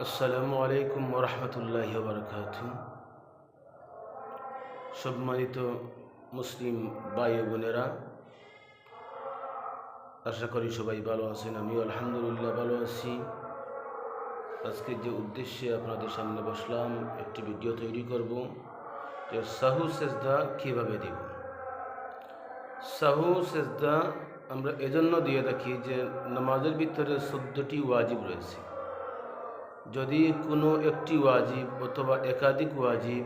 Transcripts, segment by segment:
আসসালামু আলাইকুম রহমতুল্লাহ বারকাত সম্মানিত মুসলিম ভাই বোনেরা, আশা করি সবাই ভালো আছেন, আমিও আলহামদুলিল্লাহ ভালো আছি। আজকে যে উদ্দেশ্যে আপনাদের সামনে বসলাম, একটি ভিডিও তৈরি করব যে সাহু, সেজদা কীভাবে দিব? সাহু, সেজদা আমরা এজন্য দিয়ে থাকি যে নামাজের ভিতরে চোদ্দোটি ওয়াজিব রয়েছে। যদি কোনো একটি ওয়াজিব অথবা একাধিক ওয়াজিব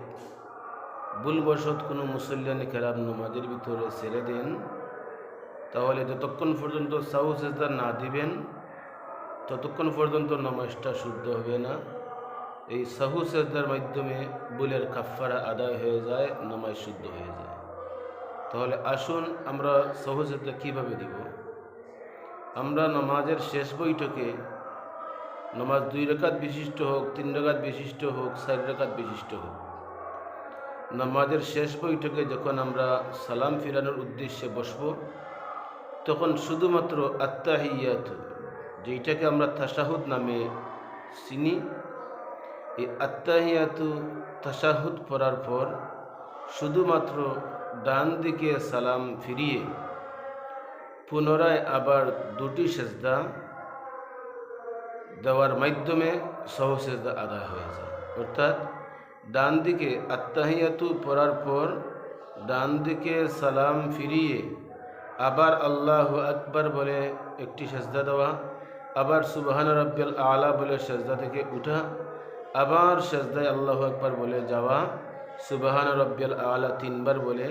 ভুলবশত কোনো মুসল্লান খেরাব নামাজের ভিতরে ছেড়ে দেন, তাহলে যতক্ষণ পর্যন্ত সাহু সেজদা না দিবেন, ততক্ষণ পর্যন্ত নামাজটা শুদ্ধ হবে না। এই সাহু সেজদার মাধ্যমে বুলের কাফারা আদায় হয়ে যায়, নামাজ শুদ্ধ হয়ে যায়। তাহলে আসুন আমরা সাহু সেজদা কীভাবে দিব? আমরা নামাজের শেষ বৈঠকে নামাজ দুই রেখাত বিশিষ্ট হোক, তিন রেখাত বিশিষ্ট হোক, চার রেখাত বিশিষ্ট হোক। নামাজের শেষ বৈঠকে যখন আমরা সালাম ফিরানোর উদ্দেশ্যে বসব, তখন শুধুমাত্র আত্মাহিয়াত যেইটাকে আমরা তাসাহুদ নামে চিনি, এই আত্মাহিয়াতু তাসাহুদ পড়ার পর শুধুমাত্র ডান দিকে সালাম ফিরিয়ে পুনরায় আবার দুটি সেজদা দেওয়ার মাধ্যমে সহসেজদা আদায় হয়ে যায়। অর্থাৎ ডান দিকে আত্মাহিয়াতু পড়ার পর ডান দিকে সালাম ফিরিয়ে আবার আল্লাহ আকবার বলে একটি সেজদা দেওয়া, আবার সুবাহান রব্বাল আলা বলে সেজদা থেকে উঠা, আবার সেজদায় আল্লাহ আকবার বলে যাওয়া, সুবাহান রব্বাল আলা তিনবার বলে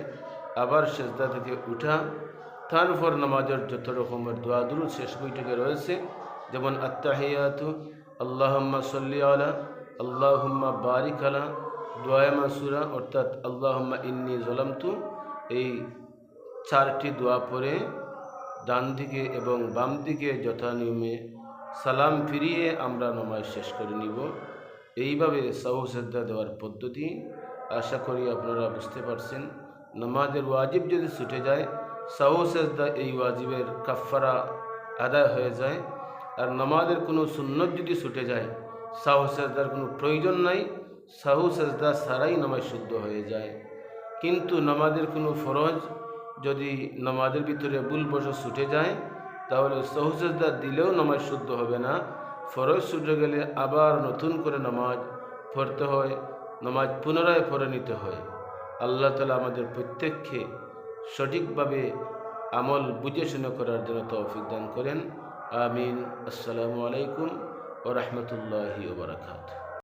আবার সেজদা থেকে উঠা। তারপর নামাজের যত রকমের দোয়া শেষ বৈঠকে রয়েছে যেমন আত্মাহিয়াতু আল্লাহম্মা সল্লি আলা, আল্লাহুম্মা বারিক আলা দোয়া মাসুরা, অর্থাৎ আল্লাহম্মা ইন্নি জলামতু, এই চারটি দোয়া পরে ডান দিকে এবং বাম দিকে যথানিয়মে সালাম ফিরিয়ে আমরা নমাজ শেষ করে নিব। এইভাবে সাহু শ্রদ্ধা দেওয়ার পদ্ধতি আশা করি আপনারা বুঝতে পারছেন। নামাজের ওয়াজিব যদি ছুটে যায়, সাহু সেজদা এই ওয়াজিবের কাফারা আদায় হয়ে যায়। আর নামাজের কোনো সুন্নত যদি ছুটে যায়, সাহু সেজদার কোনো প্রয়োজন নাই, সাহু সেজদা সারাই নামাজ শুদ্ধ হয়ে যায়। কিন্তু নামাজের কোনো ফরজ যদি নামাজের ভিতরে ভুলবশ ছুটে যায়, তাহলে সাহু সেজদা দিলেও নামাজ শুদ্ধ হবে না। ফরজ ছুটে গেলে আবার নতুন করে নামাজ পড়তে হয়, নামাজ পুনরায় পড়ে নিতে হয়। আল্লাহ তালা আমাদের প্রত্যেককে সঠিকভাবে আমল বুঝে শুনে করার জন্য তৌফিক দান করেন। আমিন। আসসালামু আলাইকুম ও রহমতুল্লাহি ওবরাকাত